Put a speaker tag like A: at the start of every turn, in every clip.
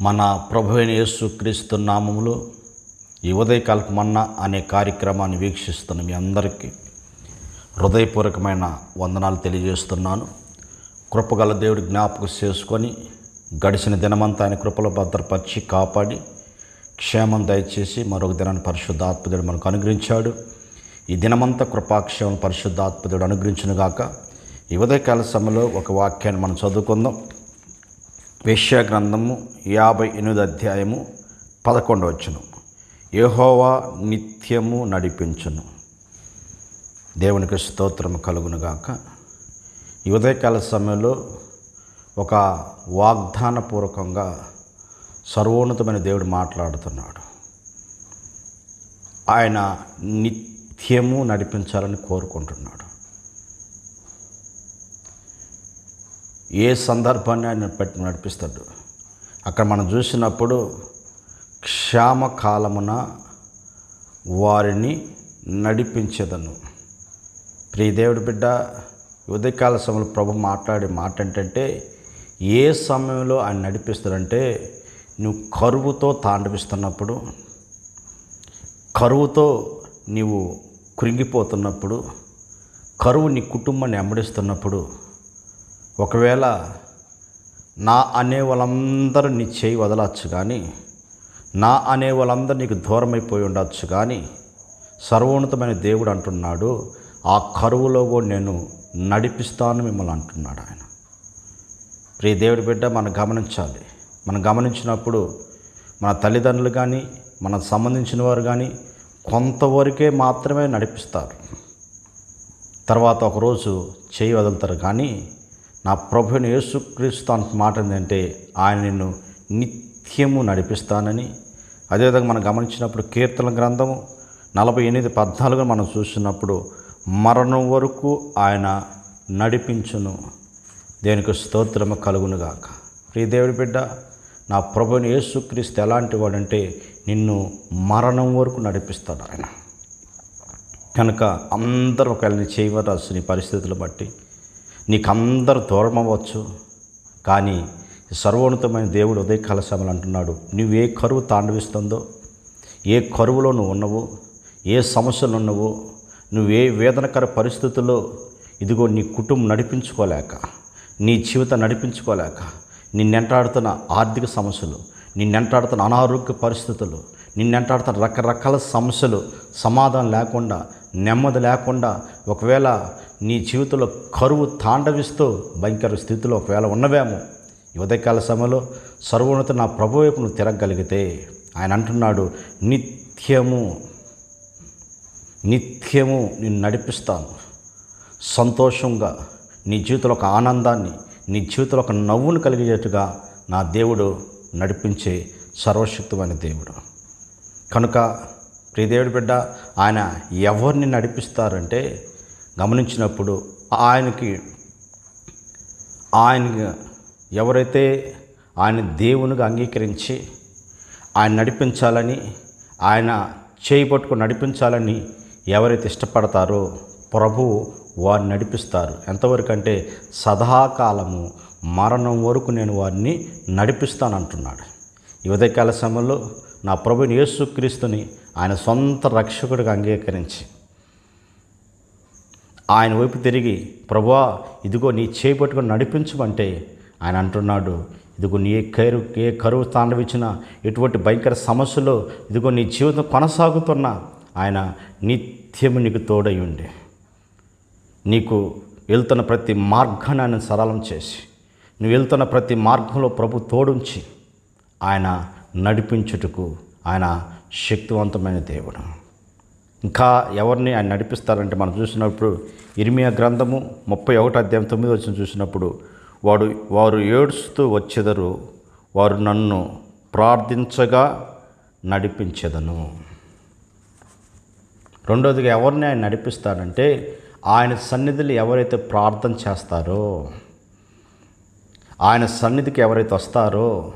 A: మన ప్రభు అయిన క్రీస్తు నామములో ఈ ఉదయకాలపు మన్న అనే కార్యక్రమాన్ని వీక్షిస్తున్న మీ అందరికీ హృదయపూర్వకమైన వందనాలు తెలియజేస్తున్నాను. కృపగల దేవుడి జ్ఞాపకం చేసుకొని గడిచిన దినమంతా ఆయన కృపలో భద్రపరిచి కాపాడి క్షేమం దయచేసి మరొక దినాన్ని పరిశుద్ధాత్మదేవుడు మనకు అనుగ్రహించాడు. ఈ దినమంతా కృపాక్షేమం పరిశుద్ధాత్మదుడు అనుగ్రహించునుగాక. ఈ ఉదయకాల సమయంలో ఒక వాక్యాన్ని మనం చదువుకుందాం. వేశ్యా గ్రంథము యాభై ఎనిమిది అధ్యాయము పదకొండు వచ్చును. యెహోవా నిత్యము నడిపించును. దేవునికి స్తోత్రము కలుగునుగాక ఈ ఉదయకాల సమయంలో ఒక వాగ్దానపూర్వకంగా సర్వోన్నతమైన దేవుడు మాట్లాడుతున్నాడు. ఆయన నిత్యము నడిపించాలని కోరుకుంటున్నాడు. ఏ సందర్భాన్ని ఆయన పెట్టి నడిపిస్తాడు? అక్కడ మనం చూసినప్పుడు క్షామకాలమున వారిని నడిపించేదను. ప్రియదేవుడి బిడ్డ ఉదయకాల సమయంలో ప్రభు మాట్లాడే మాట ఏంటంటే ఏ సమయంలో ఆయన నడిపిస్తాడంటే నువ్వు కరువుతో తాండవిస్తున్నప్పుడు కరువుతో నీవు కృంగిపోతున్నప్పుడు కరువు నీ కుటుంబాన్ని వెంబడిస్తున్నప్పుడు ఒకవేళ నా అనే వాళ్ళందరూ నీ చేయి వదలచ్చు కానీ నా అనే వాళ్ళందరూ నీకు దూరమైపోయి ఉండొచ్చు కానీ సర్వోన్నతమైన దేవుడు అంటున్నాడు ఆ కరువులో కూడా నేను నడిపిస్తాను మిమ్మల్ని అంటున్నాడు ఆయన. ప్రియ దేవుడి బిడ్డ మనం గమనించాలి. మనం గమనించినప్పుడు మన తల్లిదండ్రులు కానీ మనకు సంబంధించిన వారు కానీ కొంతవరకే మాత్రమే నడిపిస్తారు. తర్వాత ఒకరోజు చేయి వదులుతారు కానీ నా ప్రభుని యేసుక్రీస్తు అంత మాట ఏంటంటే ఆయన నిన్ను నిత్యము నడిపిస్తానని. అదేవిధంగా మనం గమనించినప్పుడు కీర్తన గ్రంథము నలభై ఎనిమిది పద్నాలుగు మనం చూసినప్పుడు మరణం వరకు ఆయన నడిపించును. దేనికి స్తోత్రము కలుగునుగాక. ప్రియ దేవుడి బిడ్డ నా ప్రభుని యేసుక్రీస్తు ఎలాంటి వాడంటే నిన్ను మరణం వరకు నడిపిస్తాడు ఆయన. కనుక అందరూ ఒకవేళ చేయవలసిన పరిస్థితులు బట్టి నీకు అందరు దూరం అవ్వచ్చు కానీ సర్వోన్నతమైన దేవుడు ఉదయకాల సమయంలో అంటున్నాడు నువ్వు ఏ కరువు తాండవిస్తుందో ఏ కరువులో నువ్వు ఉన్నావో ఏ సమస్యలు ఉన్నావో నువ్వు ఏ వేదనకర పరిస్థితుల్లో ఇదిగో నీ కుటుంబం నడిపించుకోలేక నీ జీవితం నడిపించుకోలేక నిన్నెంటాడుతున్న ఆర్థిక సమస్యలు నిన్నెంటాడుతున్న అనారోగ్య పరిస్థితులు నిన్నెంటాడుతున్న రకరకాల సమస్యలు సమాధానం లేకుండా నెమ్మది లేకుండా ఒకవేళ నీ జీవితంలో కరువు తాండవిస్తూ భయంకర స్థితిలో ఒకవేళ ఉన్నవేమో ఉదయకాల సమయంలో సర్వోన్నత నా ప్రభు వైపు నువ్వు తిరగగలిగితే ఆయన అంటున్నాడు నిత్యము నిత్యము నేను నడిపిస్తాను. సంతోషంగా నీ జీవితంలో ఒక ఆనందాన్ని నీ జీవితంలో ఒక నవ్వును కలిగేట్టుగా నా దేవుడు నడిపించే సర్వశక్తమైన దేవుడు. కనుక ప్రియదేవుడి బిడ్డ ఆయన ఎవరిని నడిపిస్తారంటే గమనించినప్పుడు ఆయనకి ఆయన ఎవరైతే ఆయన దేవునిగా అంగీకరించి ఆయన నడిపించాలని ఆయన చేయి పట్టుకుని నడిపించాలని ఎవరైతే ఇష్టపడతారో ప్రభువు వారిని నడిపిస్తారు. ఎంతవరకు అంటే సదాకాలము మరణం వరకు నేను వారిని నడిపిస్తానంటున్నాడు. ఈ ఉదయకాల సమయంలో నా ప్రభుని యేసుక్రీస్తుని ఆయన సొంత రక్షకుడిగా అంగీకరించి ఆయన వైపు తిరిగి ప్రభువా ఇదిగో నీ చేయి పట్టుకొని నడిపించమంటే ఆయన అంటున్నాడు. ఇదిగో నీ ఏ కరు ఏ కరువు తాండవిచ్చిన ఎటువంటి భయంకర సమస్యలో ఇదిగో నీ జీవితం కొనసాగుతున్న ఆయన నిత్యము నీకు తోడై ఉండే. నీకు వెళ్తున్న ప్రతి మార్గాన్ని ఆయన సరళం చేసి నువ్వు వెళ్తున్న ప్రతి మార్గంలో ప్రభు తోడుంచి ఆయన నడిపించుటకు ఆయన శక్తివంతమైన దేవుడు. ఇంకా ఎవరిని ఆయన నడిపిస్తారంటే మనం చూసినప్పుడు ఇర్మియా గ్రంథము ముప్పై ఒకటి అధ్యాయం తొమ్మిది వచ్చిన చూసినప్పుడు వాడు వారు ఏడుస్తూ వచ్చేదరు వారు నన్ను ప్రార్థించగా నడిపించెదను. రెండోదిగా ఎవరిని ఆయన నడిపిస్తాడంటే ఆయన సన్నిధిలో ఎవరైతే ప్రార్థన చేస్తారో ఆయన సన్నిధికి ఎవరైతే వస్తారో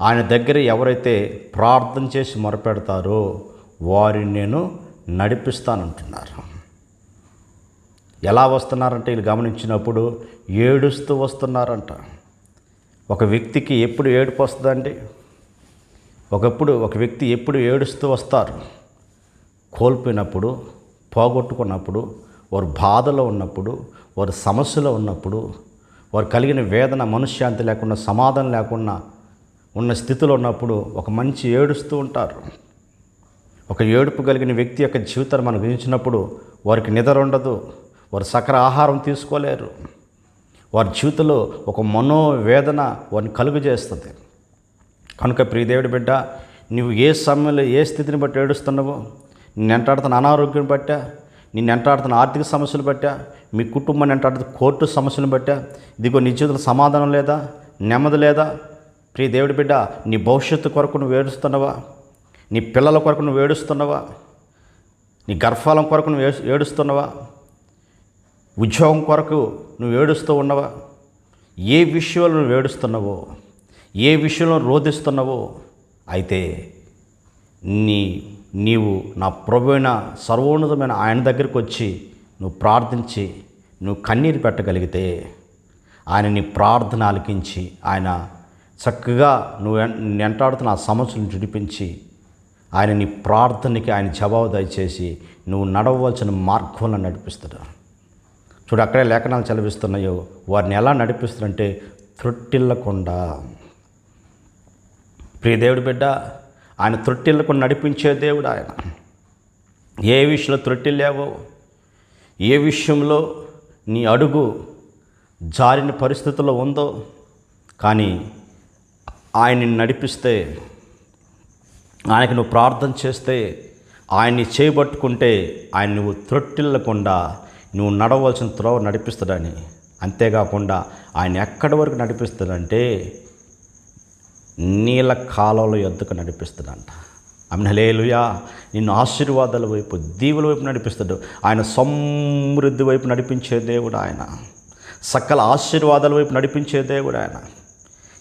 A: ఆయన దగ్గర ఎవరైతే ప్రార్థన చేసి మొరపెడతారో వారిని నేను నడిపిస్తానంటున్నారు. ఎలా వస్తున్నారంటే వీళ్ళు గమనించినప్పుడు ఏడుస్తూ వస్తున్నారంట. ఒక వ్యక్తికి ఎప్పుడు ఏడుపు వస్తుందండి? ఒకప్పుడు ఒక వ్యక్తి ఎప్పుడు ఏడుస్తూ వస్తారు? కోల్పోయినప్పుడు పోగొట్టుకున్నప్పుడు వారు బాధలో ఉన్నప్పుడు వారు సమస్యలో ఉన్నప్పుడు వారు కలిగిన వేదన మనశ్శాంతి లేకుండా సమాధానం లేకుండా ఉన్న స్థితిలో ఉన్నప్పుడు ఒక మంచి ఏడుస్తూ ఉంటారు. ఒక ఏడుపు కలిగిన వ్యక్తి యొక్క జీవితాన్ని మనం గురించినప్పుడు వారికి నిద్ర ఉండదు వారు సకర ఆహారం తీసుకోలేరు. వారి జీవితంలో ఒక మనోవేదన వారిని కలుగు చేస్తుంది కనుక ప్రియదేవుడి బిడ్డ నువ్వు ఏ సమయంలో ఏ స్థితిని బట్టి ఏడుస్తున్నావో నిన్ను ఎంటాడుతున్న అనారోగ్యం బట్టా నిన్ను ఎంటాడుతున్న ఆర్థిక సమస్యలు బట్టా మీ కుటుంబాన్ని ఎంటాడుతున్న కోర్టు సమస్యలను బట్టా ఇదిగో నీ జీవితంలో సమాధానం లేదా నెమ్మది లేదా ప్రియ దేవుడి బిడ్డ నీ భవిష్యత్తు కొరకు నువ్వు ఏడుస్తున్నావా? నీ పిల్లల కొరకు నువ్వు ఏడుస్తున్నావా? నీ గర్భాలం కొరకు నువ్వు ఏడు- ఏడుస్తున్నావా? ఉద్యోగం కొరకు నువ్వు ఏడుస్తూ ఉన్నవా? ఏ విషయంలో నువ్వు ఏడుస్తున్నావో? ఏ విషయంలో రోధిస్తున్నావో? అయితే నీ నీవు నా ప్రభువైన సర్వోన్నతమైన ఆయన దగ్గరికి వచ్చి నువ్వు ప్రార్థించి నువ్వు కన్నీరు పెట్టగలిగితే ఆయన నీ ప్రార్థన ఆలకించి ఆయన చక్కగా నువ్వు ఎన్- ఎంటాడుతున్న ఆ సమస్యను విడిపించి ఆయన నీ ప్రార్థనకి ఆయన జవాబు దయచేసి నువ్వు నడవవలసిన మార్గంలో నడిపిస్తాడు. చూడు అక్కడే లేఖనాలు చదివిస్తున్నాయో వారిని ఎలా నడిపిస్తారంటే త్రొట్టిల్లకుండా. ప్రియ దేవుడి బిడ్డ ఆయన త్రొట్టిల్లకుండా నడిపించే దేవుడు ఆయన. ఏ విషయంలో త్రొట్టిల్లావో ఏ విషయంలో నీ అడుగు జారిన పరిస్థితుల్లో ఉందో కానీ ఆయన్ని నడిపిస్తే ఆయనకు నువ్వు ప్రార్థన చేస్తే ఆయన్ని చేయబట్టుకుంటే ఆయన నువ్వు త్రొట్టిల్లకుండా నువ్వు నడవలసిన త్రోవ నడిపిస్తాడని. అంతేకాకుండా ఆయన ఎక్కడి వరకు నడిపిస్తాడంటే నీళ్ళ కాలంలో ఎద్దుకు నడిపిస్తాడంట. అమ్నలేలుయా నిన్ను ఆశీర్వాదాల వైపు దీవుల వైపు నడిపిస్తాడు. ఆయన సమృద్ధి వైపు నడిపించే దేవుడు ఆయన. సకల ఆశీర్వాదాల వైపు నడిపించే దేవుడు ఆయన.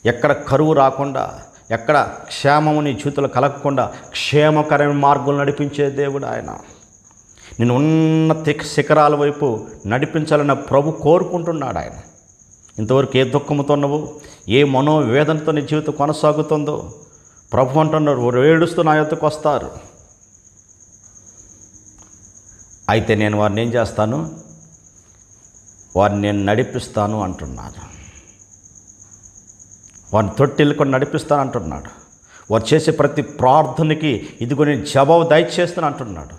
A: ఎక్కడ కరువు రాకుండా ఎక్కడ క్షేమము నీ కలగకుండా క్షేమకరమైన మార్గం నడిపించే దేవుడు ఆయన. నేను ఉన్నత శిఖరాల వైపు నడిపించాలన్న ప్రభు కోరుకుంటున్నాడు ఆయన. ఇంతవరకు ఏ దుఃఖంతో ఉన్నావు? ఏ మనోవేదనతో నీ జీవితం కొనసాగుతుందో? ప్రభు అంటున్నారు ఏడుస్తూ నా యొక్కకు వస్తారు. అయితే నేను వారిని ఏం చేస్తాను? వారిని నేను నడిపిస్తాను అంటున్నాను వారిని తొట్టిల్లుకొని నడిపిస్తాను అంటున్నాడు వారు చేసే ప్రతి ప్రార్థనకి ఇదిగో నేను జవాబు దయచేస్తాను అంటున్నాడు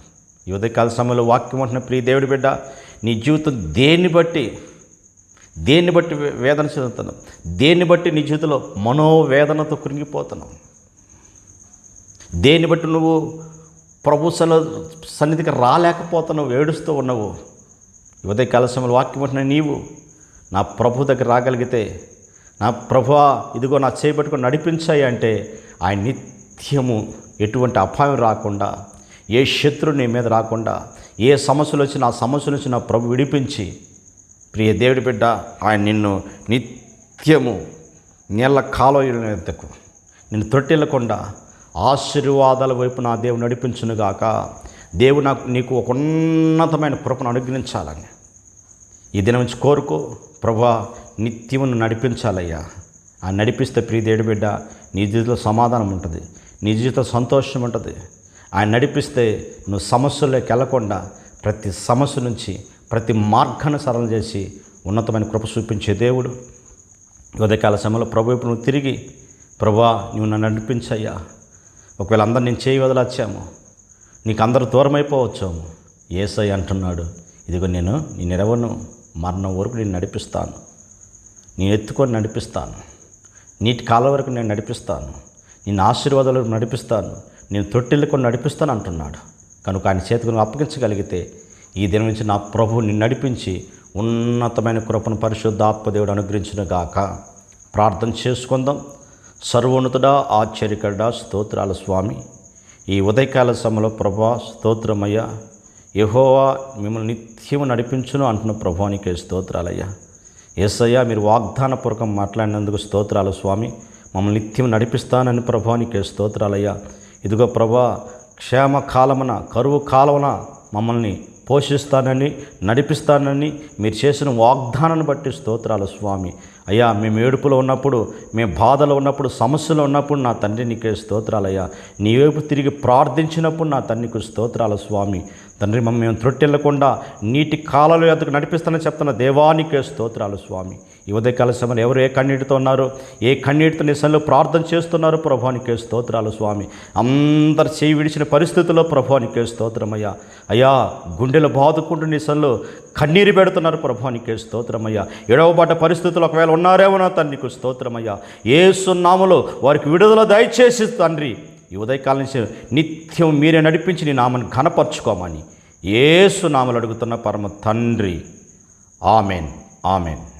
A: ఈ ఉదయకాల సమయంలో వాక్యం అంటున్న ప్రియ దేవుడి బిడ్డ నీ జీవితం దేన్ని బట్టి దేన్ని బట్టి వేదన చెందుతున్నాం దేన్ని బట్టి నీ జీవితంలో మనోవేదనతో కృంగిపోతున్నావు? దేన్ని బట్టి నువ్వు ప్రభు సల- సన్నిధికి రాలేకపోతున్నావు ఏడుస్తూ ఉన్నావు? ఈ ఉదయకాల సమయంలో వాక్యం అంటున్న నీవు నా ప్రభు దగ్గర రాగలిగితే నా ప్రభా ఇదిగో నా చేపట్టుకుని నడిపించాయి అంటే ఆయన నిత్యము ఎటువంటి అపాయం రాకుండా ఏ శత్రువు నీ మీద రాకుండా ఏ సమస్యలు వచ్చినా ఆ సమస్యలు నుంచి నా ప్రభు విడిపించి ప్రియ దేవుడి బిడ్డ ఆయన నిన్ను నిత్యము నీళ్ళ కాలువకు నిన్ను తొట్టిల్లకుండా ఆశీర్వాదాల వైపు నా దేవుడు నడిపించునుగాక దేవుడు నాకు నీకు ఒక ఉన్నతమైన కృపను అనుగ్రహించాలని. ఈ దినం నుంచి కోరుకో ప్రభా నిత్యమును నడిపించాలయ్యా. ఆ నడిపిస్తే ప్రియ బిడ్డ నీ జీవితంలో సమాధానం ఉంటుంది నీ జీవితంలో సంతోషం ఉంటుంది. ఆయన నడిపిస్తే నువ్వు సమస్యల్లోకి వెళ్ళకుండా ప్రతి సమస్య నుంచి ప్రతి మార్గాన్ని సరళం చేసి ఉన్నతమైన కృప చూపించే దేవుడు. ఉదయకాల సమయంలో ప్రభు ఇప్పుడు నువ్వు తిరిగి ప్రభా నువ్వు నన్ను నడిపించయ్యా. ఒకవేళ అందరు నేను చేయి వదిలొచ్చాము నీకు అందరూ దూరం అయిపోవచ్చాము ఏసై అంటున్నాడు ఇదిగో నేను నీ నిరవను మరణం వరకు నేను నడిపిస్తాను. నేను ఎత్తుకొని నడిపిస్తాను. నీటి కాలం వరకు నేను నడిపిస్తాను. నేను ఆశీర్వాదాలు నడిపిస్తాను. నేను తొట్టిల్లుకొని నడిపిస్తాను అంటున్నాడు. కనుక ఆయన చేతికి అప్పగించగలిగితే ఈ దినం నుంచి నా ప్రభువు నిన్ను నడిపించి ఉన్నతమైన కృపను పరిశుద్ధాత్మ దేవుడు అనుగ్రహించిన గాక. ప్రార్థన చేసుకుందాం. సర్వోన్నతుడా ఆశ్చర్యకరుడా స్తోత్రాల స్వామి. ఈ ఉదయకాల సమయంలో ప్రభా స్తోత్రమయ్యా. యహోవా మిమ్మల్ని నిత్యము నడిపించును అంటున్న ప్రభానికి స్తోత్రాలయ్యా. ఏసయ్యా మీరు వాగ్దానపూర్వకం మాట్లాడినందుకు స్తోత్రాలు స్వామి. మమ్మల్ని నిత్యం నడిపిస్తానని ప్రభానికి స్తోత్రాలయ్యా. ఇదిగో ప్రభా క్షేమ కాలమున కరువు కాలమున మమ్మల్ని పోషిస్తానని నడిపిస్తానని మీరు చేసిన వాగ్దానాన్ని బట్టి స్తోత్రాలు స్వామి. అయ్యా మేము ఏడుపులో ఉన్నప్పుడు మేము బాధలో ఉన్నప్పుడు సమస్యలో ఉన్నప్పుడు నా తండ్రి నీకే స్తోత్రాలయ్యా నీ వైపు తిరిగి ప్రార్థించినప్పుడు నా తండ్రికి స్తోత్రాల స్వామి. తండ్రి మమ్మల్ని మేము త్రొట్టెళ్ళకుండా నీటి కాలలో ఎదుకు నడిపిస్తానని చెప్తున్న దేవానికే స్తోత్రాలు స్వామి. ఈ ఉదయకాల సమయంలో ఎవరు ఏ కన్నీటితో ఉన్నారో? ఏ కన్నీటితో నిశలో ప్రార్థన చేస్తున్నారు? ప్రభానికే స్తోత్రాలు స్వామి. అందరు చేయి విడిచిన పరిస్థితుల్లో ప్రభానికే స్తోత్రమయ్యా అయ్యా. గుండెలు బాదుకుంటూ నిశల్లో కన్నీరు పెడుతున్నారు. ప్రభానికే స్తోత్రమయ్యా ఎడవబాట పరిస్థితులు ఒకవేళ ఉన్నారేమో నా నీకు స్తోత్రమయ్యా. ఏ సున్నాములో వారికి విడుదల దయచేసి తండ్రి ఈ ఉదయకాలం నుంచి నిత్యం మీరే నడిపించి నీ నామని ఘనపరచుకోమని ఏసు నామలు అడుగుతున్న పరమ తండ్రి. Amen amen.